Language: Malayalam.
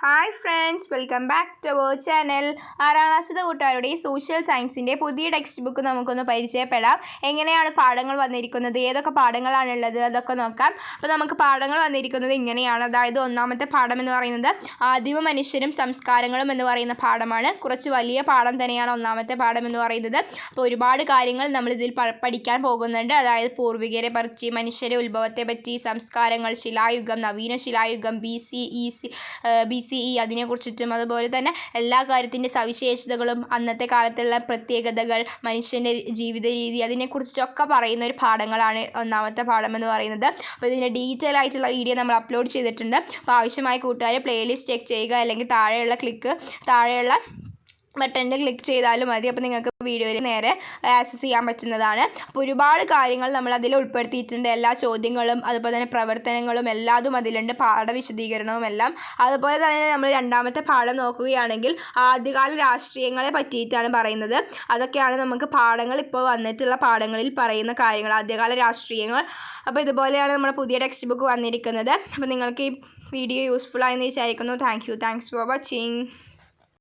Hi friends welcome back to our channel ആറാം ക്ലാസ്സിലെ കൂട്ടുകാരുടെ സോഷ്യൽ സയൻസിന്റെ പുതിയ ടെക്സ്റ്റ് ബുക്ക് നമുക്കൊന്ന് പരിചയപ്പെടാം. എങ്ങനെയാണ് പാഠങ്ങൾ വന്നിരിക്കുന്നത്? ഏതൊക്കെ പാഠങ്ങളാണുള്ളത് അതൊക്കെ നോക്കാം. അപ്പോൾ നമുക്ക് പാഠങ്ങൾ വന്നിരിക്കുന്നത് ഇങ്ങനെയാണ്. അതായത് ഒന്നാമത്തെ പാഠം എന്ന് പറയുന്നത് ആദിമ മനുഷ്യരും സംസ്കാരങ്ങളും എന്ന് പറയുന്ന പാഠമാണ്. കുറച്ച് വലിയ പാഠം തന്നെയാണ് ഒന്നാമത്തെ പാഠം എന്ന് പറയുന്നത്. അപ്പോൾ ഒരുപാട് കാര്യങ്ങൾ നമ്മൾ ഇതിൽ പഠിക്കാൻ പോകുന്നുണ്ട്. അതായത് പൂർവികരെ പറിച്ച് മനുഷ്യരെ ഉത്ഭവത്തെ പറ്റി സംസ്കാരങ്ങൾ ശിലായുഗം നവീന ശിലായുഗം B C E C B C E അതിനെക്കുറിച്ചിട്ടും അതുപോലെ തന്നെ എല്ലാ കാര്യത്തിന്റെ സവിശേഷതകളും അന്നത്തെ കാലത്തുള്ള പ്രത്യേകതകൾ മനുഷ്യന്റെ ജീവിത രീതി അതിനെക്കുറിച്ചൊക്കെ പറയുന്ന ഒരു പാഠങ്ങളാണ് ഒന്നാമത്തെ പാഠം എന്ന് പറയുന്നത്. അപ്പോൾ ഇതിന്റെ ഡീറ്റെയിൽ ആയിട്ടുള്ള വീഡിയോ നമ്മൾ അപ്ലോഡ് ചെയ്തിട്ടുണ്ട്. അപ്പോൾ ആവശ്യമായ കൂട്ടുകാർ പ്ലേലിസ്റ്റ് ചെക്ക് ചെയ്യുക അല്ലെങ്കിൽ താഴെയുള്ള ക്ലിക്ക് താഴെയുള്ള ബട്ടണിൽ ക്ലിക്ക് ചെയ്താലും മതി. അപ്പോൾ നിങ്ങൾക്ക് വീഡിയോയിൽ നേരെ ആക്സസ് ചെയ്യാൻ പറ്റുന്നതാണ്. അപ്പോൾ ഒരുപാട് കാര്യങ്ങൾ നമ്മൾ അതിൽ ഉൾപ്പെടുത്തിയിട്ടുണ്ട്. എല്ലാ ചോദ്യങ്ങളും അതുപോലെ തന്നെ പ്രവർത്തനങ്ങളും എല്ലാതും അതിലുണ്ട്. പാഠ വിശദീകരണവും എല്ലാം. അതുപോലെ തന്നെ നമ്മൾ രണ്ടാമത്തെ പാഠം നോക്കുകയാണെങ്കിൽ ആദ്യകാല രാഷ്ട്രീയങ്ങളെ പറ്റിയിട്ടാണ് പറയുന്നത്. അതൊക്കെയാണ് നമുക്ക് പാഠങ്ങൾ ഇപ്പോൾ വന്നിട്ടുള്ള പാഠങ്ങളിൽ പറയുന്ന കാര്യങ്ങൾ. ആദ്യകാല രാഷ്ട്രീയങ്ങൾ. അപ്പോൾ ഇതുപോലെയാണ് നമ്മുടെ പുതിയ ടെക്സ്റ്റ് ബുക്ക് വന്നിരിക്കുന്നത്. അപ്പോൾ നിങ്ങൾക്ക് ഈ വീഡിയോ യൂസ്ഫുൾ ആയെന്ന് വിചാരിക്കുന്നു. Thank you thanks for watching